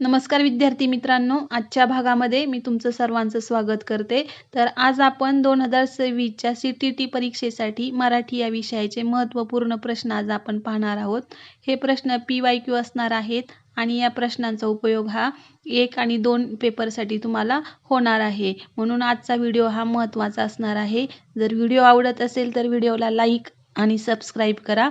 नमस्कार विद्यार्थी मित्रांनो आजच्या भागामध्ये मी तुमचं सर्वांचं स्वागत करते. तर आज आपण दोन हजार सव्वीसच्या सी टी टी परीक्षेसाठी मराठी या विषयाचे महत्त्वपूर्ण प्रश्न आज आपण पाहणार आहोत. हे प्रश्न पी वाय क्यू असणार आहेत आणि या प्रश्नांचा उपयोग हा एक आणि दोन पेपरसाठी तुम्हाला होणार आहे. म्हणून आजचा व्हिडिओ हा महत्त्वाचा असणार आहे. जर व्हिडिओ आवडत असेल तर व्हिडिओला लाईक आणि सबस्क्राईब करा.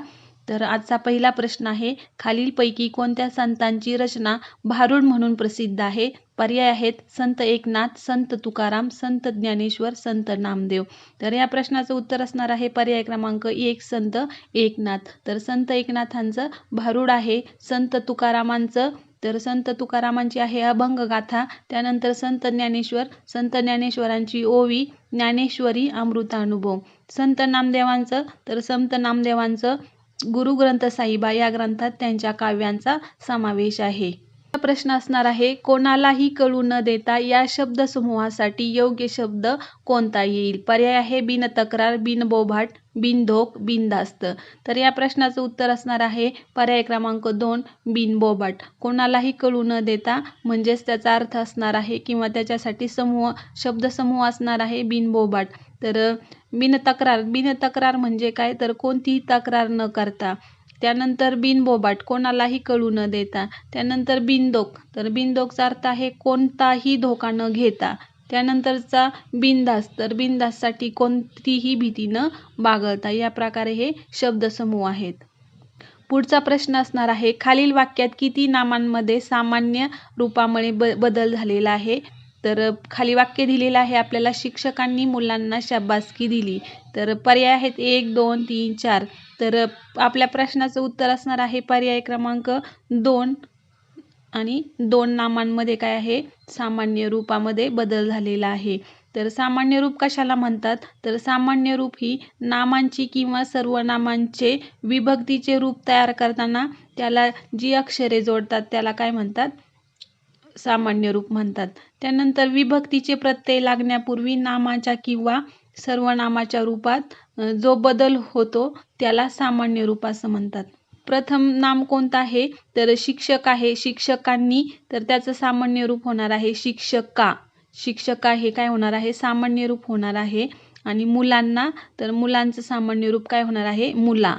तर आजचा पहिला प्रश्न आहे खालीलपैकी कोणत्या संतांची रचना भारुड म्हणून प्रसिद्ध आहे? पर्याय आहेत संत एकनाथ संत तुकाराम संत ज्ञानेश्वर संत नामदेव. तर या प्रश्नाचं उत्तर असणार आहे पर्याय क्रमांक एक संत एकनाथ. तर संत एकनाथांचं भारुड आहे संत तुकारामांचं. तर संत तुकारामांची आहे अभंग गाथा त्यानंतर संत ज्ञानेश्वर संत ज्ञानेश्वरांची ओवी ज्ञानेश्वरी अमृतानुभव. संत नामदेवांचं तर संत नामदेवांचं गुरुग्रंथ साहिबा या ग्रंथात त्यांच्या काव्यांचा समावेश आहे. प्रश्न असणार आहे कोणालाही कळू न देता या शब्दसमूहासाठी योग्य शब्द कोणता येईल? पर्याय आहे बिन तक्रार बिन बोभाट बिनधोक बिनधास्त तर या प्रश्नाचं उत्तर असणार आहे पर्याय क्रमांक दोन बिनबोबाट कोणालाही कळू न देता म्हणजेच त्याचा अर्थ असणार आहे किंवा त्याच्यासाठी समूह शब्दसमूह असणार आहे बिनबोबाट तर बिन तक्रार. बिन तक्रार म्हणजे काय? तर कोणतीही तक्रार न करता त्यानंतर बिनबोबाट कोणालाही कळू न देता त्यानंतर बिनदोक. तर बिनदोकचा अर्थ आहे कोणताही धोका न घेता त्यानंतरचा बिनधास तर बिनधाससाठी कोणतीही भीती न बागळता या प्रकारे हे शब्दसमूह आहेत. पुढचा प्रश्न असणार आहे खालील वाक्यात किती नामांमध्ये सामान्य रूपामुळे ब बदल झालेला आहे? तर खाली वाक्य दिलेलं आहे आपल्याला शिक्षकांनी मुलांना शाबासकी दिली. तर पर्याय आहेत एक दोन तीन चार. तर आपल्या प्रश्नाचं उत्तर असणार आहे पर्याय क्रमांक दोन आणि दोन नामांमध्ये काय आहे? सामान्य रूपामध्ये बदल झालेला आहे. तर सामान्य रूप कशाला म्हणतात? तर सामान्य रूप ही नामांची किंवा सर्वनामांचे विभक्तीचे रूप तयार करताना त्याला जी अक्षरे जोडतात त्याला काय म्हणतात? सामान्य रूप म्हणतात. त्यानंतर विभक्तीचे प्रत्यय लागण्यापूर्वी नामाच्या किंवा सर्वनामाच्या रूपात जो बदल होतो त्याला सामान्य रूप असं म्हणतात. प्रथम नाम कोणतं आहे? तर शिक्षक आहे. शिक्षकांनी तर त्याचं सामान्य रूप होणार आहे शिक्षका. शिक्षका हे काय होणार आहे? सामान्य रूप होणार आहे. आणि मुलांना तर मुलांचं सामान्य रूप काय होणार आहे? मुला.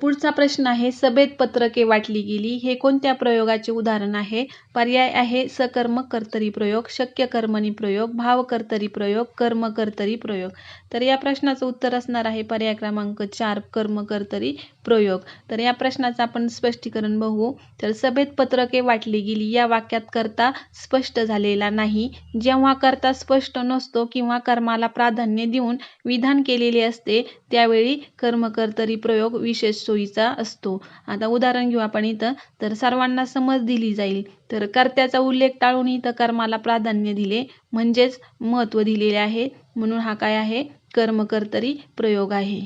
पुढचा प्रश्न आहे. सभेत पत्रके वाटली गेली. हे कोणत्या प्रयोगाचे उदाहरण आहे? पर्याय आहे सकर्म कर्तरी प्रयोग शक्य कर्मणी प्रयोग भाव कर्तरी प्रयोग कर्म कर्तरी प्रयोग. तर या प्रश्नाचं उत्तर असणार आहे पर्याय क्रमांक चार कर्म कर्तरी प्रयोग. तर या प्रश्नाचं आपण स्पष्टीकरण बघू. तर सभेत पत्रके वाटली गेली. या वाक्यात करता स्पष्ट झालेला नाही. जेव्हा करता स्पष्ट नसतो किंवा कर्माला प्राधान्य देऊन विधान केलेले असते त्यावेळी कर्मकर्तरी प्रयोग विशेष सोयीचा असतो. आता उदाहरण घेऊ आपण इथं. तर सर्वांना समज दिली जाईल. तर कर्त्याचा उल्लेख टाळून इथं कर्माला प्राधान्य दिले. म्हणजेच महत्त्व दिलेले आहे. म्हणून हा काय आहे? कर्मकर्तरी प्रयोग आहे.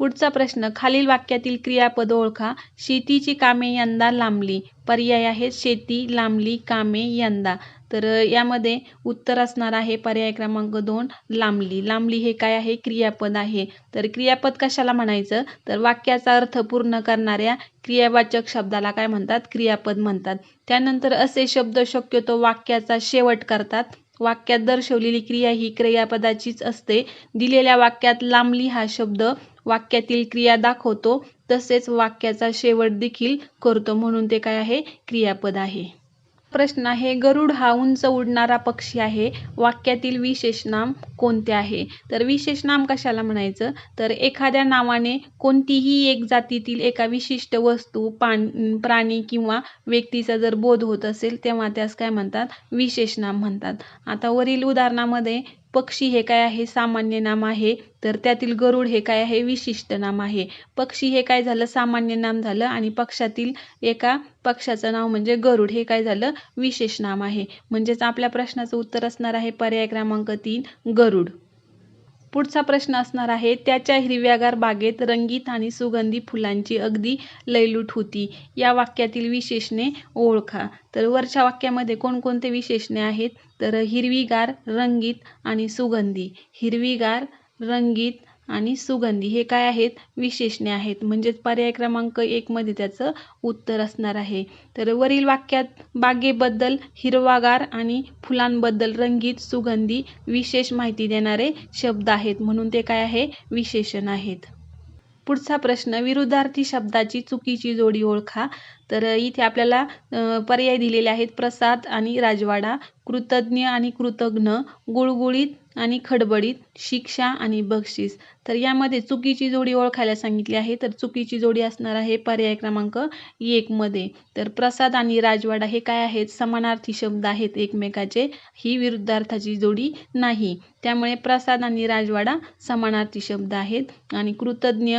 पुढचा प्रश्न. खालील वाक्यातील क्रियापद ओळखा. शेतीची कामे यंदा लांबली. पर्याय आहेत शेती लांबली कामे यंदा. तर यामध्ये उत्तर असणार आहे पर्याय क्रमांक दोन लांबली. लांबली हे काय आहे? क्रियापद आहे. तर क्रियापद कशाला म्हणायचं? तर वाक्याचा अर्थ पूर्ण करणाऱ्या क्रियावाचक शब्दाला काय म्हणतात? क्रियापद म्हणतात. त्यानंतर असे शब्द शक्यतो वाक्याचा शेवट करतात. वाक्यात दर्शवलेली क्रिया ही क्रियापदाचीच असते. दिलेल्या वाक्यात लांबली हा शब्द वाक्यातील क्रिया दाखवतो. तसेच वाक्याचा शेवट देखील करतो. म्हणून ते काय आहे? क्रियापद आहे. प्रश्न आहे गरुड हा उंच उडणारा पक्षी आहे. वाक्यातील विशेष नाम कोणते आहे? तर विशेष नाम कशाला म्हणायचं? तर एखाद्या नावाने कोणतीही एक जातीतील एका विशिष्ट वस्तू पान प्राणी किंवा व्यक्तीचा जर बोध होत असेल तेव्हा त्यास काय म्हणतात? विशेष नाम म्हणतात. आता वरील उदाहरणामध्ये पक्षी हे काय आहे? सामान्य नाम आहे. तर त्यातील गरुड हे काय आहे? विशिष्ट नाम आहे. पक्षी हे काय झालं? सामान्य नाम झालं आणि पक्षातील एका पक्षाचं नाव म्हणजे गरुड हे काय झालं? विशेष नाम आहे. म्हणजेच आपल्या प्रश्नाचं उत्तर असणार आहे पर्याय क्रमांक तीन गरुड. पुढचा प्रश्न असणार आहे त्याच्या हिरव्यागार बागेत रंगीत आणि सुगंधी फुलांची अगदी लयलूट होती. या वाक्यातील विशेषणे ओळखा. तर वरच्या वाक्यामध्ये कोणकोणते विशेषणे आहेत? तर हिरवीगार रंगीत आणि सुगंधी. हिरवीगार रंगीत आणि सुगंधी हे काय आहेत? विशेषणे आहेत. म्हणजेच पर्याय क्रमांक एकमध्ये त्याचं उत्तर असणार आहे. तर वरील वाक्यात बागेबद्दल हिरवागार आणि फुलांबद्दल रंगीत सुगंधी विशेष माहिती देणारे शब्द आहेत. म्हणून ते काय आहे? विशेषण आहेत. पुढचा प्रश्न विरुद्धार्थी शब्दाची चुकीची जोडी ओळखा. तर इथे आपल्याला पर्याय दिलेले आहेत. प्रसाद आणि राजवाडा कृतज्ञ आणि कृतज्ञ गुळगुळीत आणि खडबडीत शिक्षा आणि बक्षीस. तर यामध्ये चुकीची जोडी ओळखायला सांगितली आहे. तर चुकीची जोडी असणार आहे पर्याय क्रमांक एकमध्ये तर प्रसाद आणि राजवाडा हे काय आहेत? समानार्थी शब्द आहेत एकमेकाचे. ही विरुद्धार्थाची जोडी नाही. त्यामुळे प्रसाद आणि राजवाडा समानार्थी शब्द आहेत. आणि कृतज्ञ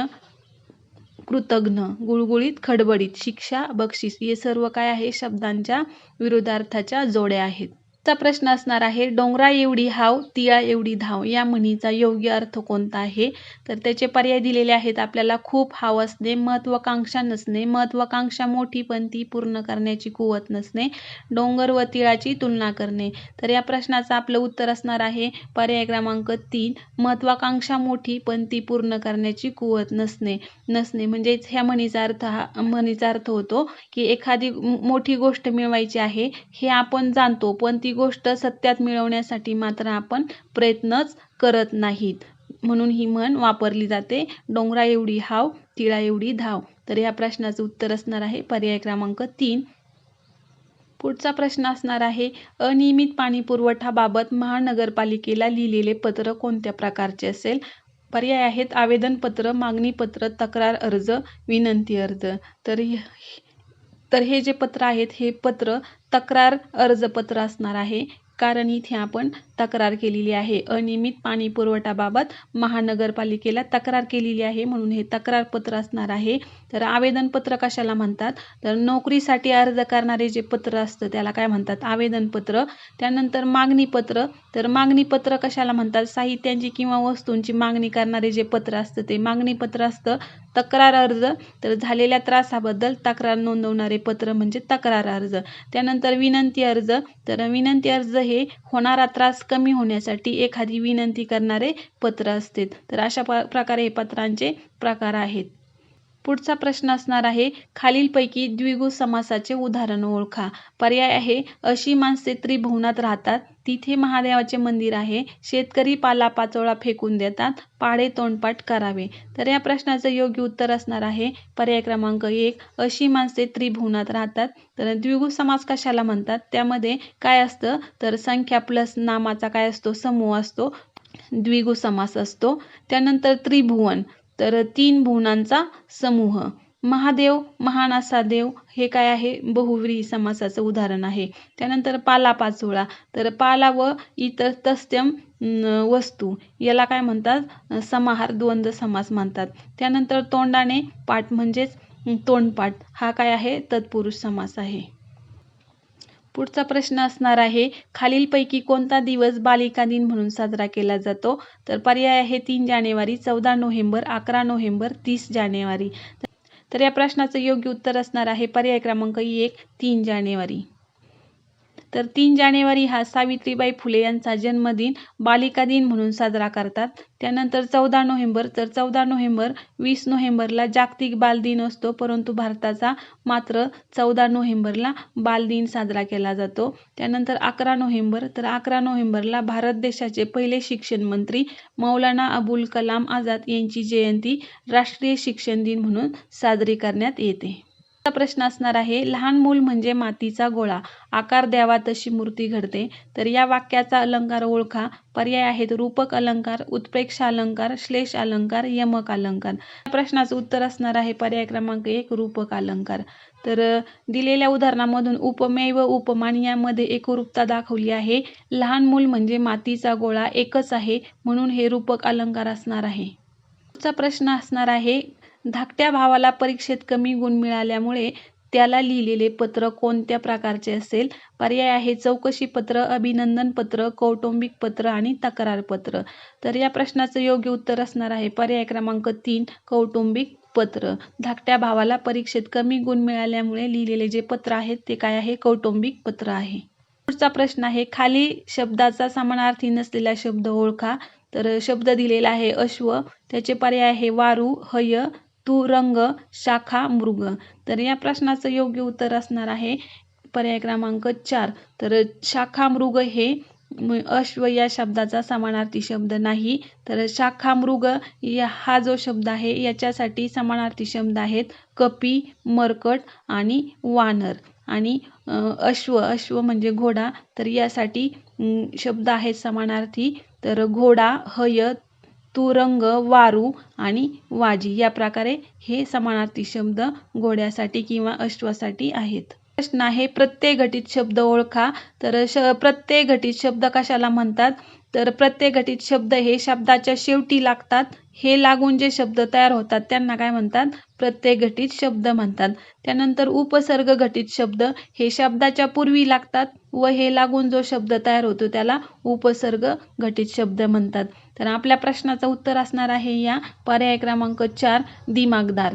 कृतज्ञ गुळगुळीत खडबडीत शिक्षा बक्षीस हे सर्व काय आहे? शब्दांच्या विरुद्धार्थाच्या जोड्या आहेत. चा प्रश्न असणार आहे डोंगरा एवढी हाव तिळा एवढी धाव या म्हणीचा योग्य अर्थ कोणता आहे? तर त्याचे पर्याय दिलेले आहेत आपल्याला खूप हाव असणे महत्वाकांक्षा नसणे महत्वाकांक्षा मोठी पण ती पूर्ण करण्याची कुवत नसणे डोंगर व तिळाची तुलना करणे. तर या प्रश्नाचं आपलं उत्तर असणार आहे पर्याय क्रमांक तीन महत्वाकांक्षा मोठी पण ती पूर्ण करण्याची कुवत नसणे. नसणे म्हणजेच ह्या म्हणीचा अर्थ हा म्हणीचा अर्थ होतो की एखादी मोठी गोष्ट मिळवायची आहे हे आपण जाणतो पण ती गोष्ट सत्यात मिळवण्यासाठी मात्र आपण प्रयत्नच करत नाहीत. म्हणून ही म्हण वापरली जाते. डोंगरा एवढी हाव तिळा एवढी धाव. तर या प्रश्नाचं उत्तर असणार आहे पर्याय क्रमांक तीन. पुढचा प्रश्न असणार आहे अनियमित पाणी पुरवठाबाबत महानगरपालिकेला लिहिलेले पत्र कोणत्या प्रकारचे असेल? पर्याय आहेत आवेदनपत्र मागणीपत्र तक्रार अर्ज विनंती अर्ज. तर तर हे जे पत्र आहेत हे पत्र तक्रार अर्जपत्र असणार आहे. कारण इथे आपण तक्रार केलेली आहे. अनियमित पाणी पुरवठाबाबत महानगरपालिकेला तक्रार केलेली आहे म्हणून हे तक्रार पत्र असणार आहे. तर आवेदनपत्र कशाला म्हणतात? तर नोकरीसाठी अर्ज करणारे जे पत्र असतं त्याला काय म्हणतात? आवेदनपत्र. त्यानंतर मागणीपत्र. तर मागणीपत्र कशाला म्हणतात? साहित्यांची किंवा वस्तूंची मागणी करणारे जे पत्र असतं ते मागणीपत्र असतं. तक्रार अर्ज. तर झालेल्या त्रासाबद्दल तक्रार नोंदवणारे पत्र म्हणजे तक्रार अर्ज. त्यानंतर विनंती अर्ज. तर विनंती अर्ज हे होणारा त्रास कमी होण्यासाठी एखादी विनंती करणारे पत्र असते. तर अशा प्रकारे हे पत्रांचे प्रकार आहेत. पुढचा प्रश्न असणार आहे खालीलपैकी द्विगु समासाचे उदाहरण ओळखा. पर्याय आहे अशी माणसे त्रिभुवनात राहतात तिथे महादेवाचे मंदिर आहे शेतकरी पालापाचोळा फेकून देतात पाडे तोंडपाठ करावे. तर या प्रश्नाचं योग्य उत्तर असणार आहे पर्याय क्रमांक एक अशी माणसे त्रिभुवनात राहतात तर द्विगु समास कशाला म्हणतात? त्यामध्ये काय असतं? तर संख्या प्लस नामाचा काय असतो? समूह असतो द्विगु समास असतो. त्यानंतर त्रिभुवन तर तीन भुवनांचा समूह. महादेव महानासा देव हे काय आहे? बहुव्रीही समासाचं उदाहरण आहे. त्यानंतर पाला पाचोळा. तर पाला व इतर तस्त्यम वस्तू याला काय म्हणतात? समाहार द्वंद्व समास म्हणतात त्यानंतर तोंडाने पाठ म्हणजेच तोंडपाठ. हा काय आहे? तत्पुरुष समास आहे. पुढचा प्रश्न असणार आहे खालीलपैकी कोणता दिवस बालिका दिन म्हणून साजरा केला जातो? तर पर्याय आहे तीन जानेवारी चौदा नोव्हेंबर अकरा नोव्हेंबर तीस जानेवारी. तर या प्रश्नाचं योग्य उत्तर असणार आहे. पर्याय क्रमांक एक तीन जानेवारी. तर तीन जानेवारी हा सावित्रीबाई फुले यांचा जन्मदिन बालिका दिन म्हणून साजरा करतात. त्यानंतर चौदा नोव्हेंबर तर चौदा नोव्हेंबर वीस नोव्हेंबरला जागतिक बालदिन असतो. परंतु भारताचा मात्र चौदा नोव्हेंबरला बालदिन साजरा केला जातो. त्यानंतर अकरा नोव्हेंबर तर अकरा नोव्हेंबरला भारत देशाचे पहिले शिक्षण मंत्री मौलाना अबुल कलाम आझाद यांची जयंती राष्ट्रीय शिक्षण दिन म्हणून साजरी करण्यात येते. प्रश्न असणार आहे लहान मूल म्हणजे मातीचा गोळा. आकार द्यावा तशी मूर्ती घडते. तर या वाक्याचा अलंकार ओळखा. पर्याय आहेत रूपक अलंकार उत्प्रेक्ष अलंकार श्लेष अलंकार यमक अलंकार. प्रश्नाचं उत्तर असणार आहे पर्याय क्रमांक एक रूपक अलंकार. तर दिलेल्या उदाहरणामधून उपमेय व उपमान यामध्ये एकरूपता दाखवली आहे. लहान मूल म्हणजे मातीचा गोळा एकच आहे म्हणून हे रूपक अलंकार असणार आहे. पुढचा प्रश्न असणार आहे धाकट्या भावाला परीक्षेत कमी गुण मिळाल्यामुळे त्याला लिहिलेले पत्र कोणत्या प्रकारचे असेल? पर्याय आहे चौकशी पत्र अभिनंदन पत्र कौटुंबिक पत्र आणि तक्रार पत्र. तर या प्रश्नाचं योग्य उत्तर असणार आहे. पर्याय क्रमांक तीन कौटुंबिक पत्र. धाकट्या भावाला परीक्षेत कमी गुण मिळाल्यामुळे लिहिलेले जे पत्र आहेत ते काय आहे? कौटुंबिक पत्र आहे. पुढचा प्रश्न आहे खाली शब्दाचा समानार्थी नसलेला शब्द ओळखा. तर शब्द दिलेला आहे अश्व. त्याचे पर्याय आहे वारू हय तुरंग शाखा मृग. तर या प्रश्नाचं योग्य उत्तर असणार आहे पर्याय क्रमांक चार. तर शाखा मृग हे अश्व या शब्दाचा समानार्थी शब्द नाही. तर शाखा मृग या हा जो शब्द आहे याच्यासाठी समानार्थी शब्द आहेत कपी मरकट आणि वानर. आणि अश्व अश्व म्हणजे घोडा. तर यासाठी शब्द आहेत समानार्थी. तर घोडा हयत तुरंग वारू आणि वाजी या प्रकारे हे समानार्थी शब्द घोड्यासाठी किंवा अश्वासाठी आहेत. प्रश्न आहे प्रत्यय घटित शब्द ओळखा. तर श प्रत्यय घटित शब्द कशाला म्हणतात? तर प्रत्येक घटित शब्द हे शब्दाच्या शेवटी लागतात. हे लागून जे शब्द तयार होतात त्यांना काय म्हणतात? प्रत्येक घटित शब्द म्हणतात. त्यानंतर उपसर्ग घटित शब्द हे शब्दाच्या पूर्वी लागतात व हे लागून जो शब्द तयार होतो त्याला उपसर्ग घटित शब्द म्हणतात. तर आपल्या प्रश्नाचं उत्तर असणार आहे या पर्याय क्रमांक चार दिमागदार.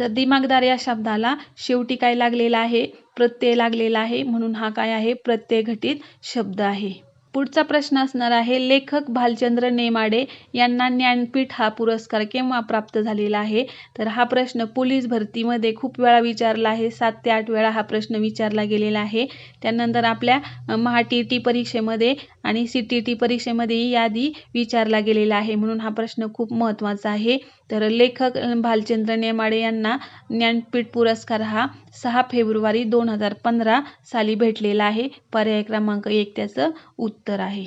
तर दिमागदार या शब्दाला शेवटी काय लागलेला आहे? प्रत्यय लागलेला आहे. म्हणून हा काय आहे? प्रत्यय घटित शब्द आहे. पुढचा प्रश्न असणार आहे लेखक भालचंद्र नेमाडे यांना ज्ञानपीठ हा पुरस्कार केव्हा प्राप्त झालेला आहे? तर हा प्रश्न पोलीस भरतीमध्ये खूप वेळा विचारला आहे सात ते आठ वेळा हा प्रश्न विचारला गेलेला आहे. त्यानंतर आपल्या महा टी टी परीक्षेमध्ये आणि सी टी टी परीक्षेमध्येही यादी विचारला गेलेला आहे. म्हणून हा प्रश्न खूप महत्त्वाचा आहे. तर लेखक भालचंद्र नेमाडे यांना ज्ञानपीठ पुरस्कार हा सहा फेब्रुवारी दोन हजार पंधरा साली भेटलेला आहे. पर्याय क्रमांक एक त्याचं उत्तर उत्तर आहे.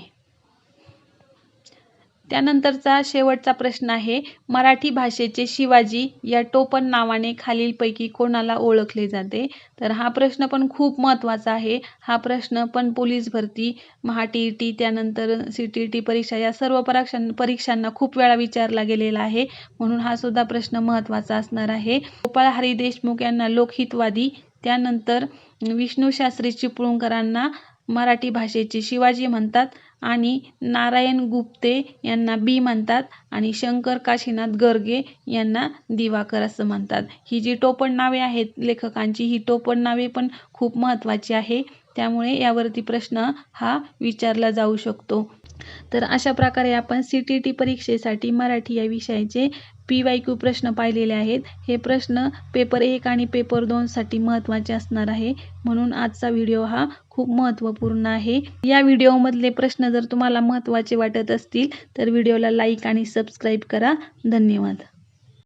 त्यानंतरचा शेवटचा प्रश्न आहे मराठी भाषेचे शिवाजी या टोपण नावाने खालीलपैकी कोणाला ओळखले जाते? तर हा प्रश्न पण खूप महत्त्वाचा आहे. हा प्रश्न पण पोलीस भरती महा टी टी त्यानंतर सी टी टी परीक्षा या सर्व परीक्षां परीक्षांना खूप वेळा विचारला गेलेला आहे. म्हणून हा सुद्धा प्रश्न महत्त्वाचा असणार आहे. गोपाळ हरी देशमुख यांना लोकहितवादी त्यानंतर विष्णू शास्त्री चिपळूणकरांना मराठी भाषेचे शिवाजी म्हणतात आणि नारायण गुप्ते यांना बी म्हणतात आणि शंकर काशीनाथ गर्गे यांना दिवाकर असं म्हणतात. ही जी टोपण नावे आहेत लेखकांची ही टोपण नावे पण खूप महत्त्वाची आहे. त्यामुळे यावरती प्रश्न हा विचारला जाऊ शकतो. तर अशा प्रकारे आपण सी टी टी परीक्षेसाठी मराठी या विषयाचे पी वाय क्यू प्रश्न पाहिलेले आहेत. हे प्रश्न पेपर एक आणि पेपर दोनसाठी महत्त्वाचे असणार आहे. म्हणून आजचा व्हिडिओ हा खूप महत्त्वपूर्ण आहे. या व्हिडिओमधले प्रश्न जर तुम्हाला महत्त्वाचे वाटत असतील तर व्हिडिओला लाईक आणि सबस्क्राईब करा. धन्यवाद.